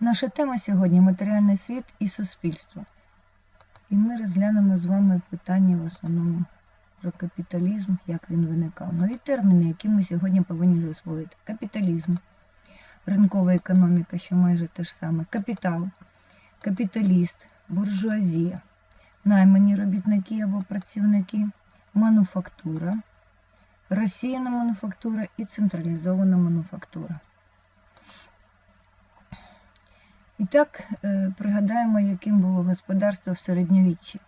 Наша тема сьогодні матеріальний світ і суспільство. І ми розглянемо з вами питання в основному про капіталізм, як він виникав. Нові терміни, які ми сьогодні повинні засвоїти. Капіталізм, ринкова економіка, що майже те ж саме, капітал, капіталіст, буржуазія, наймані робітники або працівники, мануфактура, розсіяна мануфактура і централізована мануфактура. І так е, пригадаємо, яким було господарство в середньовіччі.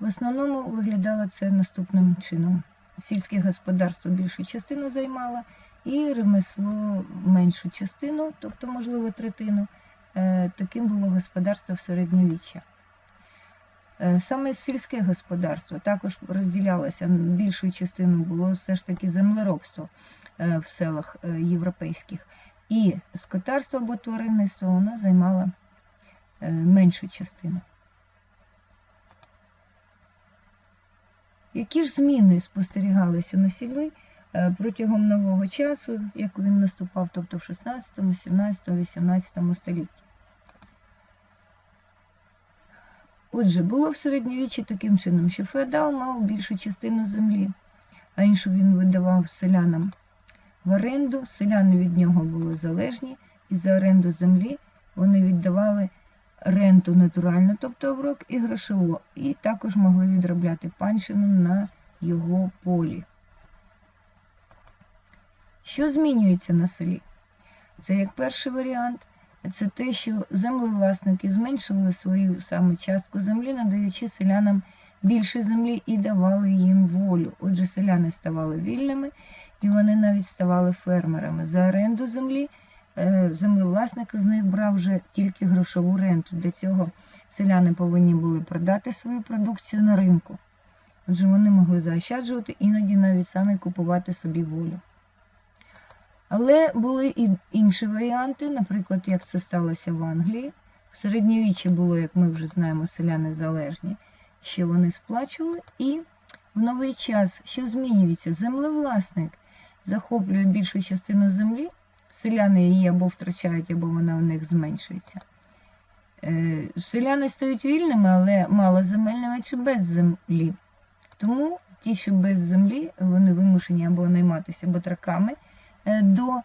В основному виглядало це наступним чином: сільське господарство більшу частину займало, і ремесло меншу частину, тобто, можливо, третину. Е, Таким було господарство в середньовіччя. Е, Саме сільське господарство також розділялося. Більшою частиною було все ж таки землеробство в селах європейських. І скотарство або тваринництво воно займало е, меншу частину. Які ж зміни спостерігалися на селі е, протягом нового часу, як він наступав, тобто в 16, 17, 18 столітті? Отже, було в середньовіччі таким чином, що феодал мав більшу частину землі, а іншу він видавав селянам в оренду, селяни від нього були залежні, і за оренду землі вони віддавали ренту натуральну, тобто оброк, і грошову, і також могли відробляти панщину на його полі. Що змінюється на селі? Це як перший варіант. Це те, що землевласники зменшували свою саме частку землі, надаючи селянам більше землі і давали їм волю. Отже, селяни ставали вільними і вони навіть ставали фермерами. За оренду землі е, землевласник з них брав вже тільки грошову ренту. Для цього селяни повинні були продати свою продукцію на ринку. Отже, вони могли заощаджувати, іноді навіть самі купувати собі волю. Але були і інші варіанти, наприклад, як це сталося в Англії. В середньовіччі було, як ми вже знаємо, селяни залежні, що вони сплачували, і в новий час, що змінюється, землевласник захоплює більшу частину землі, селяни її або втрачають, або вона в них зменшується. Е, Селяни стають вільними, але малоземельними чи без землі. Тому ті, що без землі, вони вимушені або найматися батраками е, до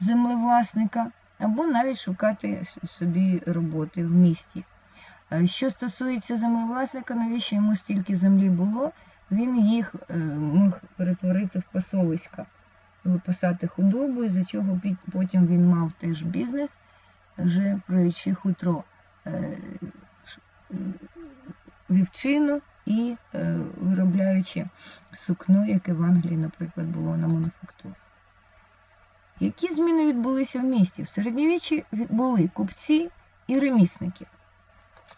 землевласника, або навіть шукати собі роботи в місті. Е, Що стосується землевласника, навіщо йому стільки землі було, він їх міг перетворити в пасовиська, випасати худобу, із-за чого потім він мав теж бізнес, вже проючи хутро, е, вівчину і е, виробляючи сукно, яке в Англії, наприклад, було на мануфактурі. Які зміни відбулися в місті? В середньовіччі були купці і ремісники.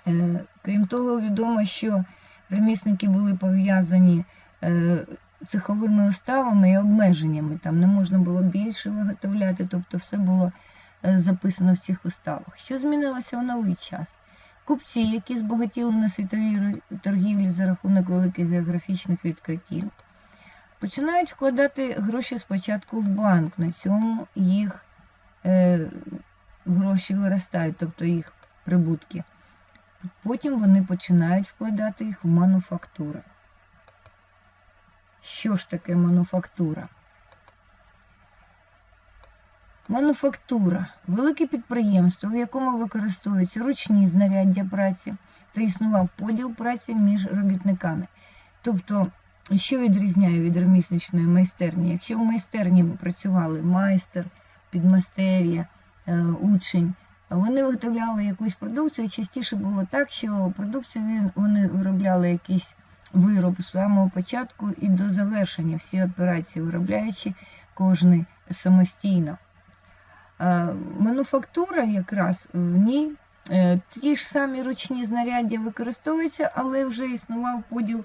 Е, Крім того, відомо, що ремісники були пов'язані цеховими уставами і обмеженнями. Там не можна було більше виготовляти, тобто все було е, записано в цих уставах. Що змінилося в новий час? Купці, які збагатіли на світовій торгівлі за рахунок великих географічних відкриттів, починають вкладати гроші спочатку в банк. На цьому їх е, гроші виростають, тобто їх прибутки. Потім вони починають вкладати їх в мануфактури. Що ж таке мануфактура? Мануфактура велике підприємство, в якому використовуються ручні знаряддя праці та існував поділ праці між робітниками. Тобто, що відрізняє від ремісничної майстерні? Якщо в майстерні працювали майстер, підмастер'я, е, учень, вони виготовляли якусь продукцію. Частіше було так, що продукцію вони виробляли якийсь вироб з самого початку і до завершення. Всі операції виробляючи кожний самостійно. Е, Мануфактура якраз в ній е, ті ж самі ручні знаряддя використовуються, але вже існував поділ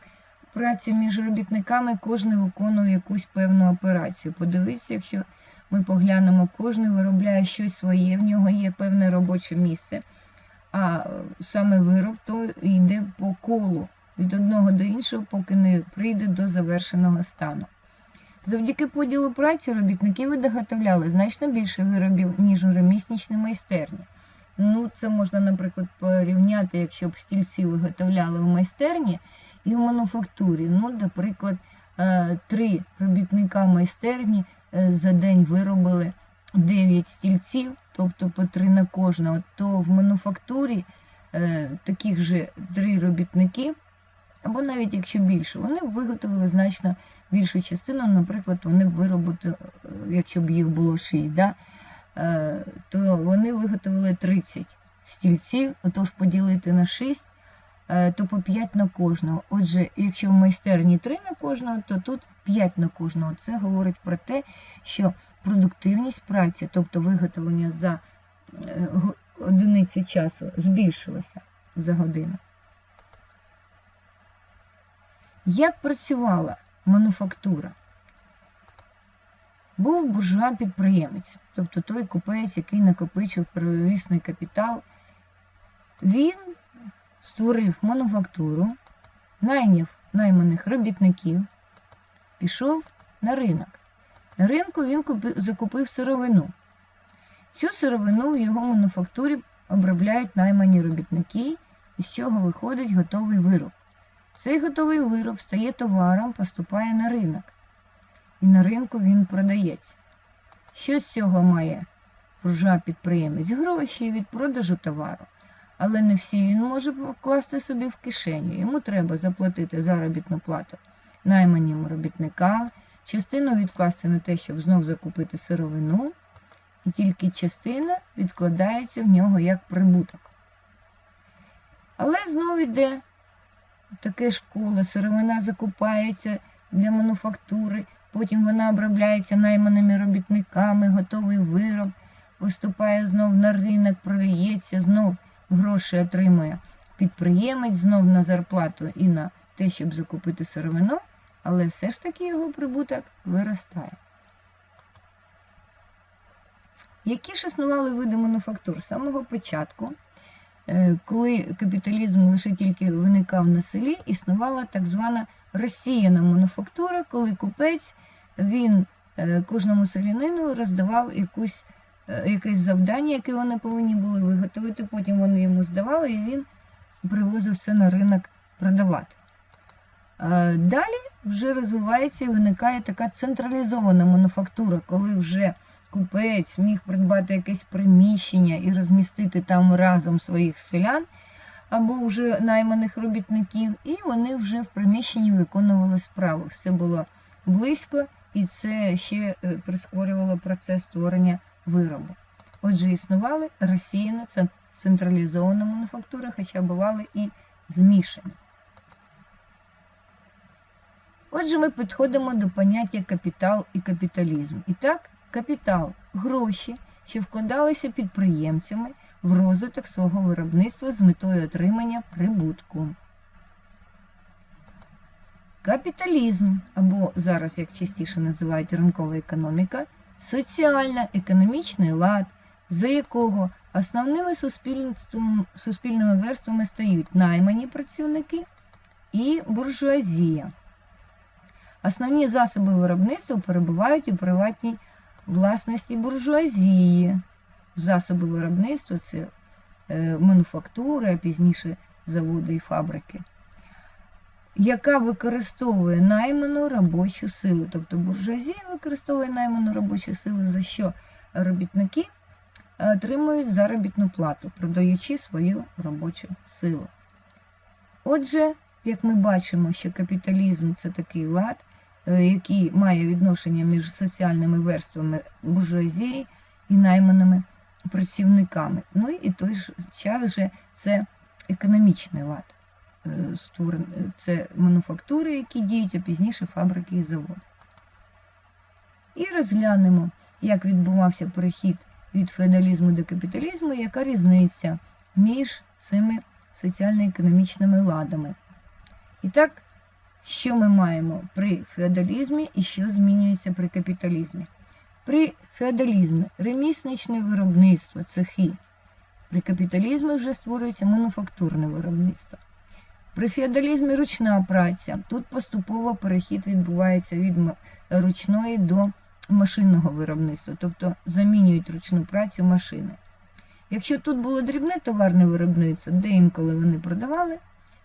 праці між робітниками, кожен виконує якусь певну операцію. Подивіться, якщо ми поглянемо, кожен виробляє щось своє, в нього є певне робоче місце, а е, саме вироб то йде по колу від одного до іншого, поки не прийде до завершеного стану. Завдяки поділу праці робітники виготовляли значно більше виробів, ніж у ремісничній майстерні. Ну, це можна, наприклад, порівняти, якщо б стільці виготовляли в майстерні і в мануфактурі. Ну, наприклад, е, три робітника майстерні е, за день виробили 9 стільців, тобто по три на кожного, то в мануфактурі е, таких же три робітники, або навіть якщо більше, вони б виготовили значно більшу частину, наприклад, вони б виробили, е, якщо б їх було 6, да, е, то вони виготовили 30 стільців, отож поділити на 6, е, то по 5 на кожного. Отже, якщо в майстерні 3 на кожного, то тут 5 на кожного. Це говорить про те, що продуктивність праці, тобто виготовлення за одиниці часу, збільшилася за годину. Як працювала мануфактура? Був буржуа-підприємець, тобто той купець, який накопичив первісний капітал. Він створив мануфактуру, найняв найманих робітників, пішов на ринок. На ринку він закупив сировину. Цю сировину в його мануфактурі обробляють наймані робітники, із чого виходить готовий вироб. Цей готовий вироб стає товаром, поступає на ринок. І на ринку він продається. Що з цього має буржуа-підприємець? Гроші від продажу товару. Але не всі він може покласти собі в кишеню. Йому треба заплатити заробітну плату найманим робітникам, частину відкласти на те, щоб знов закупити сировину, і тільки частина відкладається в нього як прибуток. Але знову йде таке ж коло, сировина закупається для мануфактури, потім вона обробляється найманими робітниками, готовий вироб, поступає знов на ринок, продається, знов гроші отримує підприємець, знов на зарплату і на те, щоб закупити сировину, але все ж таки його прибуток виростає. Які ж існували види мануфактур з самого початку? Е, Коли капіталізм лише тільки виникав на селі, існувала так звана розсіяна мануфактура, коли купець він е, кожному селянину роздавав якусь, е, якесь завдання, яке вони повинні були виготовити. Потім вони йому здавали, і він привозив це на ринок продавати. Далі вже розвивається і виникає така централізована мануфактура, коли вже купець міг придбати якесь приміщення і розмістити там разом своїх селян або вже найманих робітників, і вони вже в приміщенні виконували справу. Все було близько, і це ще е, прискорювало процес створення виробу. Отже, існували розсіяна це централізована мануфактура, хоча бували і змішані. Отже, ми підходимо до поняття капітал і капіталізм. І так, капітал гроші, що вкладалися підприємцями в розвиток свого виробництва з метою отримання прибутку. Капіталізм, або зараз, як частіше називають ринкова економіка, соціально-економічний лад, за якого основними суспільними верствами стають наймані працівники і буржуазія. Основні засоби виробництва перебувають у приватній власності буржуазії. Засоби виробництва це е, мануфактури, а пізніше заводи і фабрики, яка використовує найману робочу силу. Тобто буржуазія використовує найману робочу силу, за що робітники е, отримують заробітну плату, продаючи свою робочу силу. Отже, як ми бачимо, що капіталізм це такий лад, який має відношення між соціальними верствами буржуазії і найманими працівниками. Ну і той ж час же це економічний лад. Е, е, Це мануфактури, які діють, а пізніше фабрики і заводи. І розглянемо, як відбувався перехід від феодалізму до капіталізму, яка різниця між цими соціально-економічними ладами. І так, що ми маємо при феодалізмі і що змінюється при капіталізмі? При феодалізмі ремісничне виробництво, цехи. При капіталізмі вже створюється мануфактурне виробництво. При феодалізмі ручна праця. Тут поступово перехід відбувається від ручної до машинного виробництва, тобто замінюють ручну працю машини. Якщо тут було дрібне товарне виробництво, де інколи вони продавали,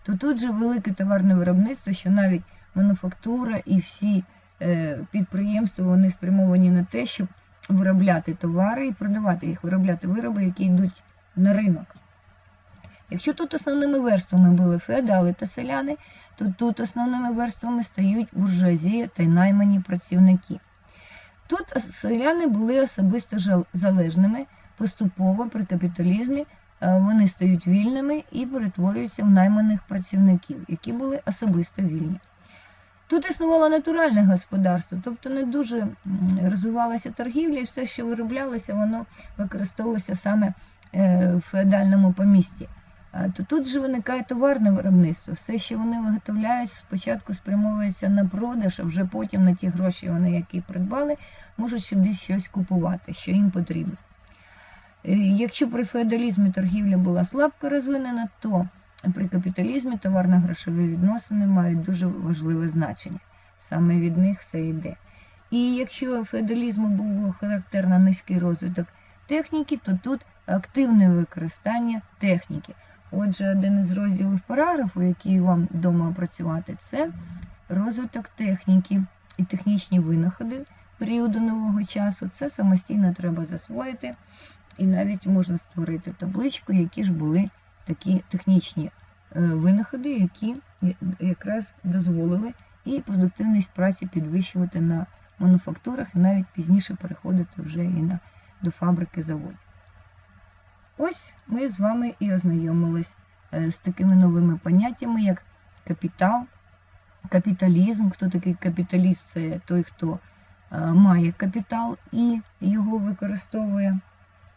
то тут же велике товарне виробництво, що навіть мануфактура і всі е, підприємства вони спрямовані на те, щоб виробляти товари і продавати їх, виробляти вироби, які йдуть на ринок. Якщо тут основними верствами були феодали та селяни, то тут основними верствами стають буржуазія та й наймані працівники. Тут селяни були особисто залежними, поступово при капіталізмі вони стають вільними і перетворюються в найманих працівників, які були особисто вільні. Тут існувало натуральне господарство, тобто не дуже розвивалася торгівля, і все, що вироблялося, воно використовувалося саме е, в феодальному помісті. То тут же виникає товарне виробництво. Все, що вони виготовляють, спочатку спрямовується на продаж, а вже потім на ті гроші, вони, які придбали, можуть собі щось купувати, що їм потрібно. Е, Якщо при феодалізмі торгівля була слабко розвинена, то при капіталізмі товарно-грошові відносини мають дуже важливе значення. Саме від них все йде. І якщо феодалізму був характерно низький розвиток техніки, то тут активне використання техніки. Отже, один із розділів параграфу, який вам вдома опрацювати, це розвиток техніки і технічні винаходи періоду нового часу. Це самостійно треба засвоїти. І навіть можна створити табличку, які ж були такі технічні е, винаходи, які якраз дозволили і продуктивність праці підвищувати на мануфактурах, і навіть пізніше переходити вже і на, до фабрики заводів. Ось ми з вами і ознайомились е, з такими новими поняттями, як капітал, капіталізм. Хто такий капіталіст? Це той, хто е, має капітал і його використовує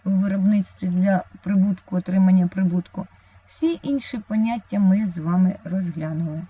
у виробництві для прибутку, отримання прибутку. Всі інші поняття ми з вами розглянули.